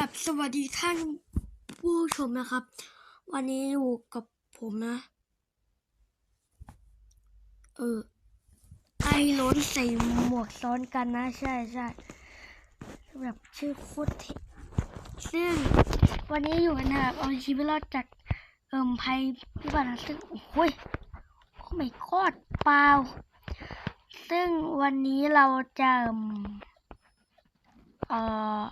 กับสวัสดีท่านผู้ชมนะครับ วันนี้อยู่กับผมนะ เออ ไอ้ล้นใส่หมวกซ้อนกันนะ ใช่ใช่แบบชื่อโคตรเท่ซึ่งวันนี้อยู่กันนะครับเอาชีวิตรอดจากเอิมภัยพิบัติซึ่งโอ้ยโอ้ไม่กอดเปล่า ซึ่งวันนี้เราจะเอ่อ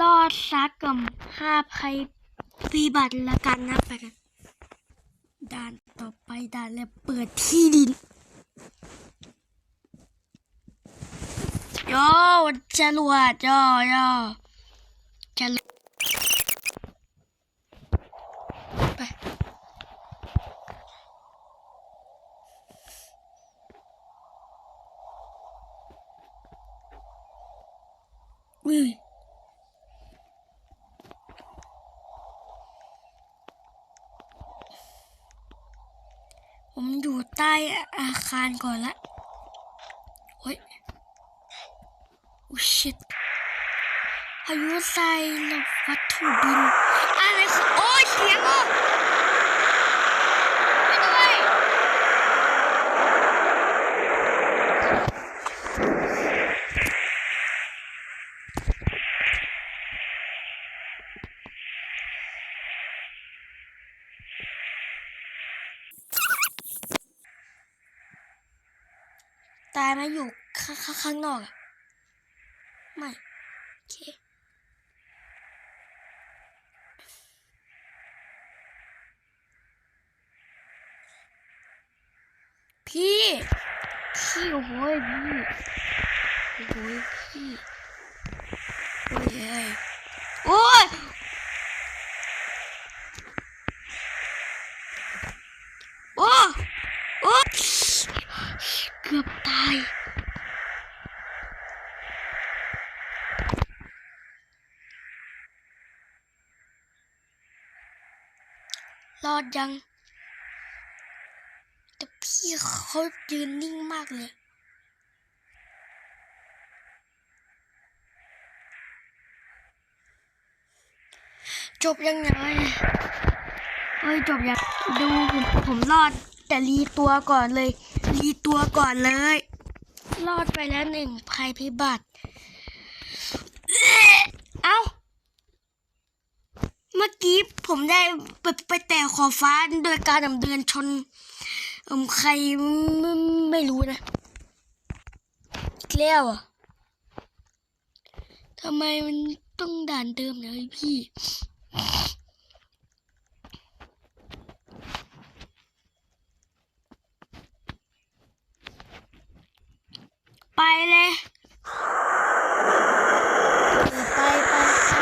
รอดซักกับห้าภัยพิบัติละกันนะไปกันด่านต่อไปด่านแล้วเปิดที่ดินโยจรวดโยโยจรวดไปอุ้ย ผมอยู่ใต้อา คารก่อนละโอ้ยโอ้ชิตพายุทรายและวัตถุบิน อะไรคือโอ้ยเสียงอะไปด้วย ตายมาอยู่ข้างงนอกไม่โอเคพี่พี่โอ้โหพี่โอ้โหพี่โอ้ยโอ้ยโอ้โอ้เกือบตาย รอดยัง แต่พี่เขายืนนิ่งมากเลยจบยังไงเฮ้ยจบยังดูผมผมรอด แต่รีตัวก่อนเลย รีตัวก่อนเลย รอดไปแล้วหนึ่งภัยพิบัติ เอ้า เมื่อกี้ผมได้ไปไปแต่ขอบฟ้าโดยการดำเดินชนอมใครไม่ไม่รู้นะอีกแล้วอะทำไมมันต้องด่านเดิมเลยพี่ไปเลยเออไปไปไป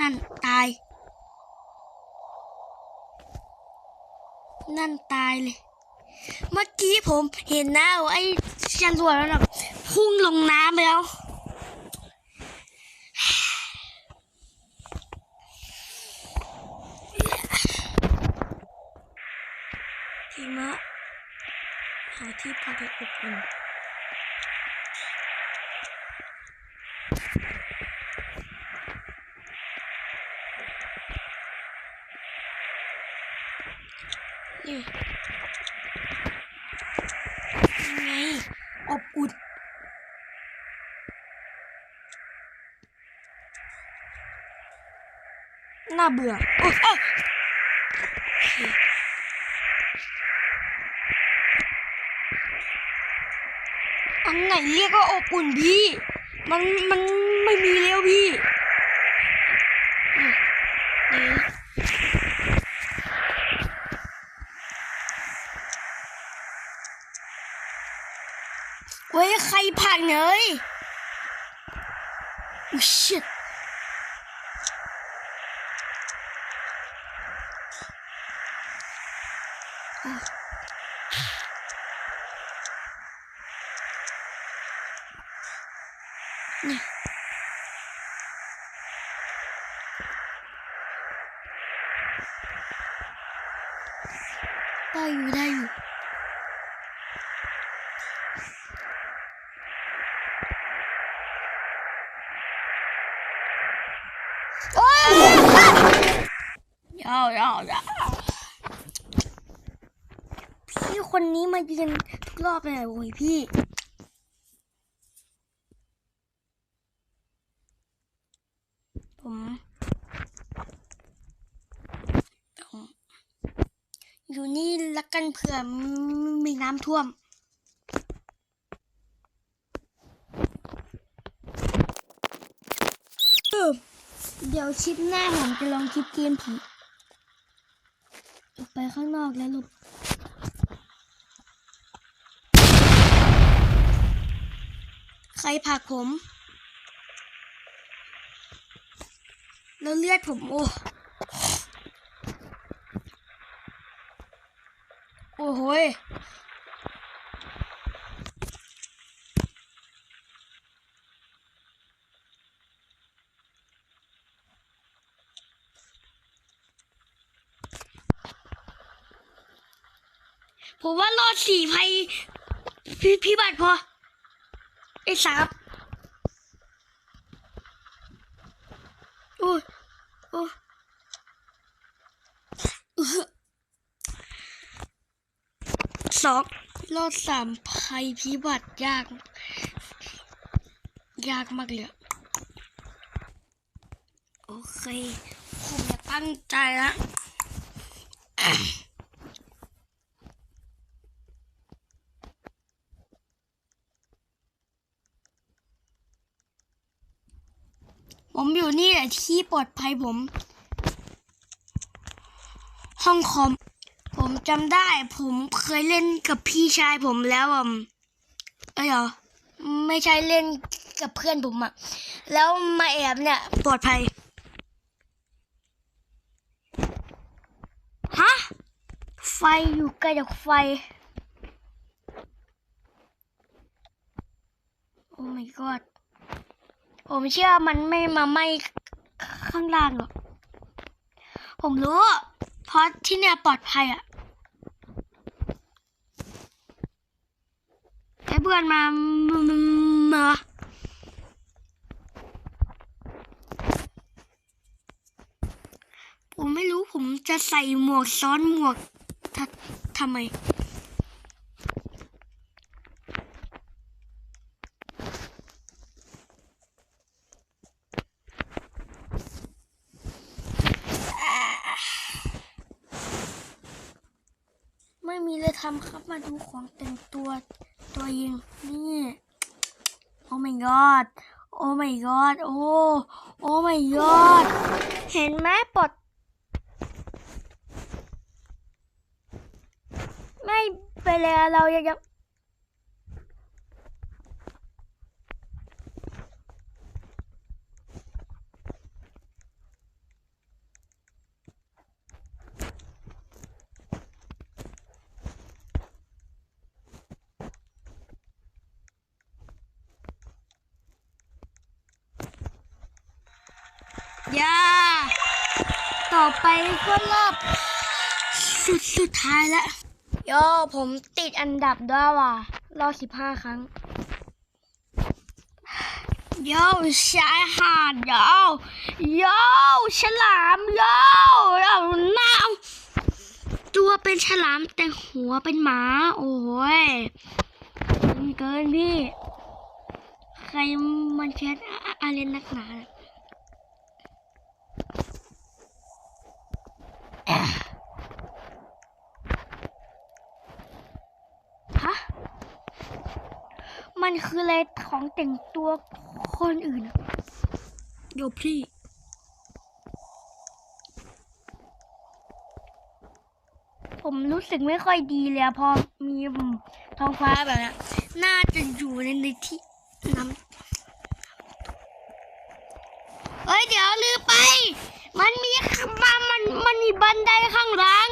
นั่นตายั่นตายเลย เมื่อกี้ผมเห็นนะไอ้จรวดแล้วนะพุ่งลงน้ำไปแล้วทีมะหาที่พักให้อบอุ่นไงอบอุ่น น่าเบื่อโอ้ยอันไหนเรียกว่าอบอุ่นพี่ มันมันไม่มีแล้วพี่เว้ยใครผ่านเนยโอ้ชิต 啊。大雨，大雨。啊。要，要的。 คนนี้มายืนทุกรอบเลยโอ้ยพี่ ผมต้องอยู่นี่ละกันเผื่อมีน้ำท่วมเดี๋ยวชิปหน้าผมจะลองคลิปเกมผีออกไปข้างนอกแล้วลุด ครผักผม แล้วเลือดผมโอ้โอ้โหผมว่ารอดสี่ภัยพี่พี่บัตรพอ ไอ้สามโอ้ยโอ้ยอื้อสองรอดสามภัยพิบัติยาก ยากมากเลยอะโอเค ผมจะตั้งใจแล้ว ผมอยู่นี่แหละที่ปลอดภัยผม ห้องคอม ผมจำได้ ผมเคยเล่นกับพี่ชายผมแล้วอะเอ้ยเหรอไม่ใช่เล่นกับเพื่อนผมอะแล้วมาแอบเนี่ย ปลอดภัย ฮะ ไฟอยู่ใกล้จากไฟ โอ้ my god ผมเชื่อมันไม่มาไหม้ข้างล่างหรอก ผมรู้ เพราะที่เนี่ยปลอดภัยอะไอ้เพื่อนมามามาผมไม่รู้ผมจะใส่หมวกซ้อนหมวกทำไมมีเลยทำครับ มาดูของแต่งตัวตัวยิงนี่โอ้ my god โอ้ my god โอ้ โอ้ my god เห็นไหมปลดไม่ไปเลยเรายังยังอย่า ต่อไปก็รอบสุดสุดท้ายแล้วโยผมติดอันดับด้วยว่ะ รอบสิบห้าครั้งโยชายหาดโยโยฉลามโยเราหน้าตัวเป็นฉลามแต่หัวเป็นหมา โอ้ยมันเกินพี่ ใครมันแชทอะอะอะไรนักหนาเนี่ย ฮะ มันคืออะไรของแต่งตัวคนอื่นอะโยพี่ผมรู้สึกไม่ค่อยดีเลยอะพอมีท้องฟ้าแบบเนี้ยน่าจะอยู่ในในที่น้ำเอ้ย เดี๋ยวลืมไป มันมีมันมันมันมีบันไดข้างหลัง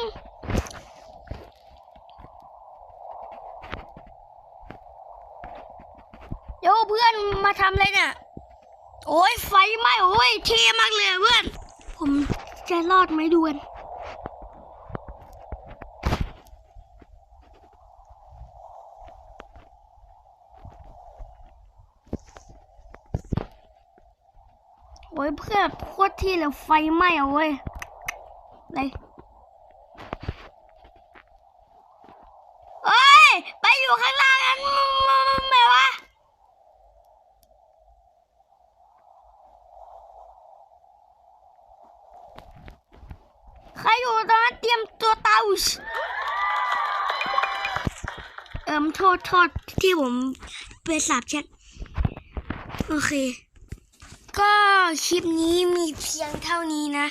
เดี๋ยวเพื่ อนมาทำอะไรเนี่ย โอ้ยไฟไหม้โอ้ยเท่มากเลยเพื่อน ผมจะรอดไหมดวนโอ้ยเพื่อนโคตรที่เลยไฟไหม้อะเว้ยเลยเอ้ย ไปอยู่ข้างล่างกันไหมวะ ใคร อยู่ตอนนั้นเตรียมตัวเตาเอิมโทษโทษที่ผมไปสาบแช่งโอเค ก็คลิปนี้มีเพียงเท่านี้นะ